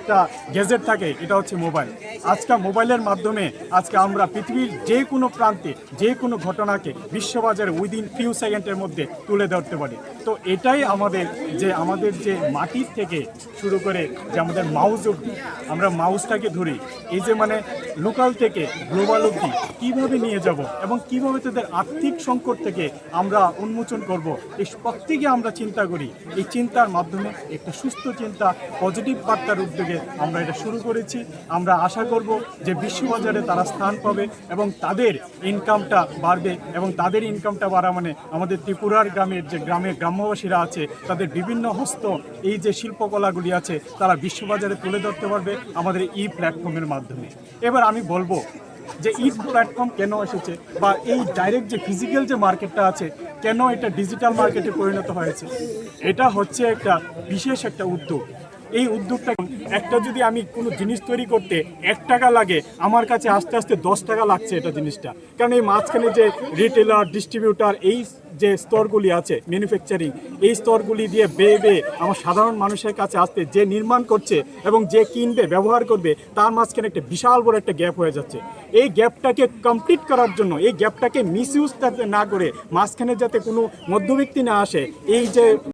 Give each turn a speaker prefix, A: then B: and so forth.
A: একটা গ্যাজেট থাকে এটা হচ্ছে মোবাইল আজকে মোবাইলের মাধ্যমে আজকে আমরা পৃথিবীর যে কোনো প্রান্তে, যে কোনো ঘটনাকে বিশ্ববাজারে উইদিন ফিউ সেকেন্ডের মধ্যে তুলে ধরতে পারি। তো এটাই আমাদের যে আমাদের যে মাটির থেকে শুরু করে যে আমাদের মাউস অব্দি আমরা মাউসটাকে ধরি, এই যে মানে লোকাল থেকে গ্লোবাল অব্দি কীভাবে নিয়ে যাব এবং কীভাবে তাদের আর্থিক সংকট থেকে আমরা উন্মোচন করব, এই প্রত্যেকে আমরা চিন্তা করি। এই চিন্তার মাধ্যমে একটা সুস্থ চিন্তা পজিটিভ বার্তার উদ্যোগে আমরা এটা শুরু করেছি। আমরা আশা করব যে বিশ্ববাজারে তারা স্থান পাবে এবং তাদের ইনকামটা বাড়বে এবং তাদের ইনকামটা বাড়া মানে আমাদের ত্রিপুরার গ্রামের যে গ্রামে গ্রাম্যবাসীরা আছে, তাদের বিভিন্ন হস্ত, এই যে শিল্পকলাগুলি আছে, তারা বিশ্ববাজারে তুলে ধরতে পারবে আমাদের ই প্ল্যাটফর্মের মাধ্যমে। এবার আমি বলব যে ই প্ল্যাটফর্ম কেন এসেছে বা এই ডাইরেক্ট যে ফিজিক্যাল যে মার্কেটটা আছে, কেন এটা ডিজিটাল মার্কেটে পরিণত হয়েছে? এটা হচ্ছে একটা বিশেষ একটা উদ্যোগ। এই উদ্যোগটা একটা যদি আমি কোনো জিনিস তৈরি করতে এক টাকা লাগে, আমার কাছে আস্তে আস্তে দশ টাকা লাগছে এটা জিনিসটা। কারণ এই মাঝখানে যে রিটেলার ডিস্ট্রিবিউটার এই যে স্তরগুলি আছে ম্যানুফ্যাকচারিং এই স্তরগুলি দিয়ে বেয়ে বেয়ে আমার সাধারণ মানুষের কাছে আসতে যে নির্মাণ করছে এবং যে কিনবে, ব্যবহার করবে, তার মাঝখানে একটা বিশাল বড় একটা গ্যাপ হয়ে যাচ্ছে। এই গ্যাপটাকে কমপ্লিট করার জন্য, এই গ্যাপটাকে মিস ইউজ না করে মাঝখানে যাতে কোনো মধ্যব্যক্তি না আসে, এই যে